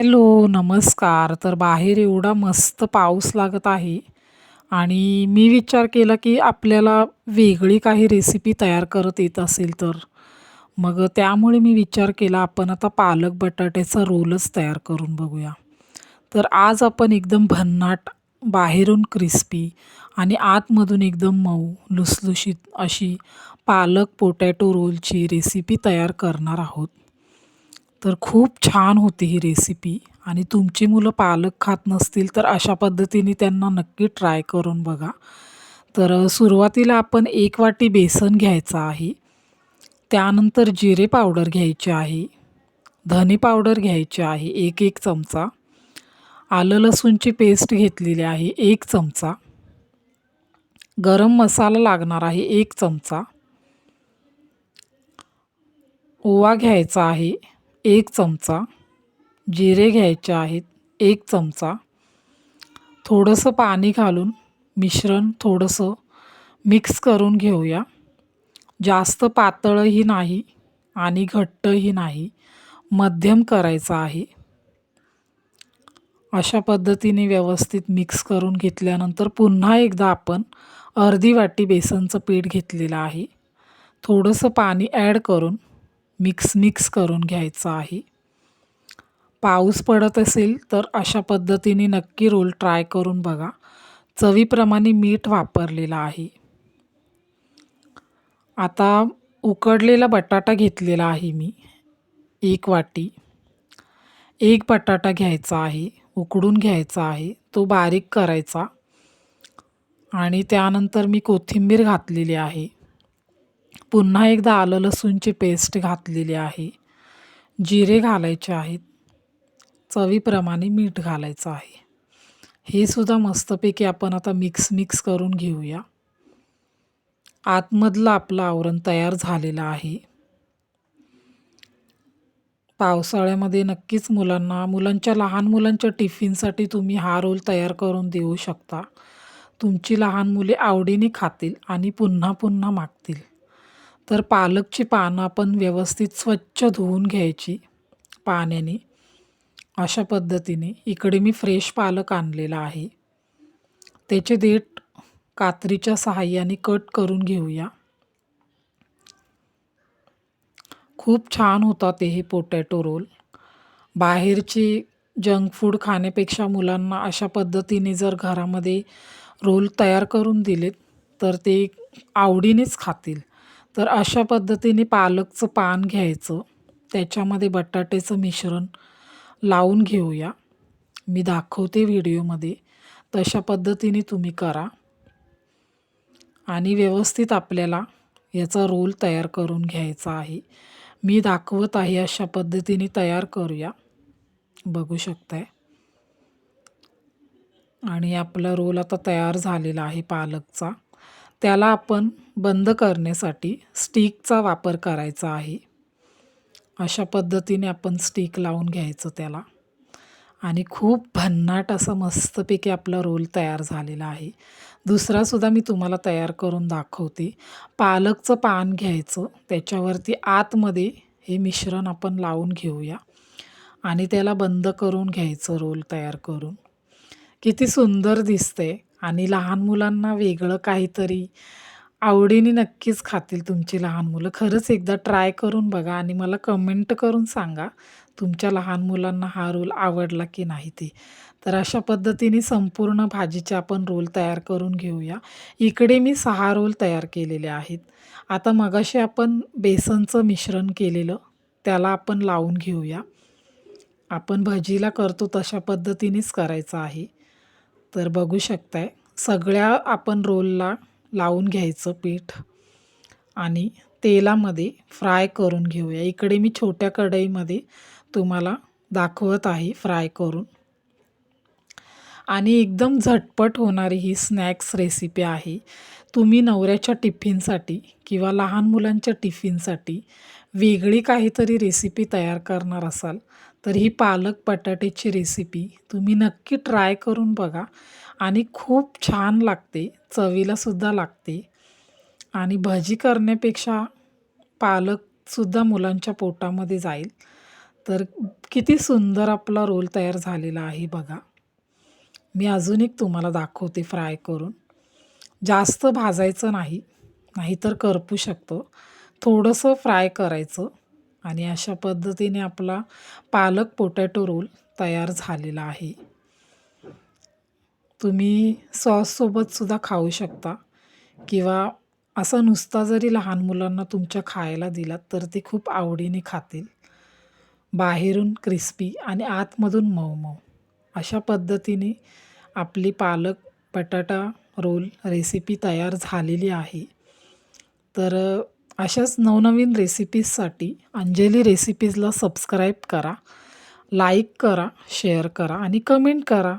Hello नमस्कार. तर बाहेर एवढा मस्त पाऊस लागत आहे आणि मी विचार केला की आपल्याला वेगळी काही रेसिपी तयार करत येत असेल तर. मग त्यामुळे मी विचार केला आपण आता पालक बटाट्याचा रोलच तयार करून बघूया. तर आज आपण एकदम भन्नाट बाहेरून क्रिस्पी आणि आतमधून एकदम मऊ लुसलुशीत अशी पालक पोटॅटो रोलची रेसिपी तयार करणार आहोत. तर खूप छान होती ही रेसिपी आणि तुमची मुलं पालक खात नसतील तर अशा पद्धतीने त्यांना नक्की ट्राय करून बघा. तर सुरुवातीला आपण एक वाटी बेसन घ्यायचं आहे. त्यानंतर जिरे पावडर घ्यायची आहे. धने पावडर घ्यायची आहे एक एक चमचा. आलं लसूणची पेस्ट घेतलेली आहे एक चमचा. गरम मसाला लागणार आहे एक चमचा. ओवा घ्यायचा आहे. एक चमचा जिरे घ्यायचे आहेत एक चमचा. थोडंसं पाणी घालून मिश्रण थोडंसं मिक्स करून घेऊया. जास्त पातळही नाही आणि घट्टही नाही मध्यम करायचं आहे. अशा पद्धतीने व्यवस्थित मिक्स करून घेतल्यानंतर पुन्हा एकदा आपण अर्धी वाटी बेसनचं पीठ घेतलेलं आहे. थोडंसं पाणी ॲड करून मिक्स मिक्स करून घ्यायचं आहे. पाऊस पडत असेल तर अशा पद्धतीने नक्की रोल ट्राय करून बघा. चवीप्रमाणे मीठ वापरलेलं आहे. आता उकडलेला बटाटा घेतलेला आहे मी. एक वाटी. एक बटाटा घ्यायचा आहे. उकडून घ्यायचा आहे. तो बारीक करायचा. आणि त्यानंतर मी कोथिंबीर घातलेली आहे. पुन्हा एकदा आलं लसूणची पेस्ट घातलेली आहे. जिरे घालायचे आहेत. चवीप्रमाणे मीठ घालायचं आहे. हे सुद्धा मस्तपैकी आपण आता मिक्स मिक्स करून घेऊया. आतमधलं आपलं आवरण तयार झालेलं आहे. पावसाळ्यामध्ये नक्कीच मुलांना मुलांच्या लहान मुलांच्या टिफिनसाठी तुम्ही हा रोल तयार करून देऊ शकता. तुमची लहान मुले आवडीने खातील आणि पुन्हा पुन्हा मागतील. तर पालकची पानं आपण व्यवस्थित स्वच्छ धुवून घ्यायची पाण्याने. अशा पद्धतीने इकडे मी फ्रेश पालक आणलेला आहे. त्याचे देठ कात्रीच्या सहाय्याने कट करून घेऊया. खूप छान होता ते हे पोटॅटो रोल. बाहेरचे जंक फूड खाण्यापेक्षा मुलांना अशा पद्धतीने जर घरामध्ये रोल तयार करून दिलेत तर ते आवडीनेच खातील. तर अशा पद्धतीने पालकचं पान घ्यायचं. त्याच्यामध्ये बटाट्याचं मिश्रण लावून घेऊया. मी दाखवते व्हिडिओमध्ये. तशा पद्धतीने तुम्ही करा. आणि व्यवस्थित आपल्याला याचा रोल तयार करून घ्यायचा आहे. मी दाखवत आहे अशा पद्धतीने तयार करूया. बघू शकताय. आणि आपला रोल आता तयार झालेला आहे पालकचा. त्याला आपण बंद करण्यासाठी स्टिकचा वापर करायचा आहे. अशा पद्धतीने आपण स्टिक लावून घ्यायचं त्याला. आणि खूप भन्नाट असं मस्तपैकी आपला रोल तयार झालेला आहे. दुसरासुद्धा मी तुम्हाला तयार करून दाखवते. पालकचं पान घ्यायचं. त्याच्यावरती आतमध्ये हे मिश्रण आपण लावून घेऊया. आणि त्याला बंद करून घ्यायचं रोल तयार करून. किती सुंदर दिसते आणि लहान मुलांना वेगळं काहीतरी आवडीने नक्कीच खातील तुमची लहान मुलं. खरंच एकदा ट्राय करून बघा आणि मला कमेंट करून सांगा तुमच्या लहान मुलांना हा रोल आवडला की नाही ते. तर अशा पद्धतीने संपूर्ण भाजीचे आपण रोल तयार करून घेऊया. इकडे मी सहा रोल तयार केलेले आहेत. आता मगाशी आपण बेसनचं मिश्रण केलेलं त्याला आपण लावून घेऊया. आपण भजीला करतो तशा पद्धतीनेच करायचं आहे. तर बघू शकताय. सगळ्या आपण रोलला लावून घ्यायचं पीठ आणि तेलामध्ये फ्राय करून घेऊया. इकडे मी छोट्या कढईमध्ये तुम्हाला दाखवत आहे फ्राय करून. आणि एकदम झटपट होणारी ही स्नॅक्स रेसिपी आहे. तुम्ही नवऱ्याच्या टिफिनसाठी किंवा लहान मुलांच्या टिफिनसाठी वेगळी काहीतरी रेसिपी तयार करणार असाल तर ही पालक बटाट्याची रेसिपी तुम्ही नक्की ट्राय करून बघा. आणि खूप छान लागते चवीलासुद्धा लागते. आणि भजी करण्यापेक्षा पालकसुद्धा मुलांच्या पोटामध्ये जाईल. तर किती सुंदर आपला रोल तयार झालेला आहे बघा. मी अजून एक तुम्हाला दाखवते फ्राय करून. जास्त भाजायचं नाही नाहीतर करपू शकतो. थोडंसं फ्राय करायचं आणि अशा पद्धतीने आपला पालक पोटॅटो रोल तयार झालेला आहे. तुम्ही सॉससोबतसुद्धा खाऊ शकता किंवा असा नुसता जरी लहान मुलांना तुमच्या खायला दिलात तर ते खूप आवडीने खातील. बाहेरून क्रिस्पी आणि आतमधून मऊ मऊ अशा पद्धतीने आपली पालक बटाटा रोल रेसिपी तयार झालेली आहे. तर अशाच नवनवीन रेसिपीजसाठी अंजली रेसिपीजला सबस्क्राईब करा लाईक करा शेअर करा आणि कमेंट करा.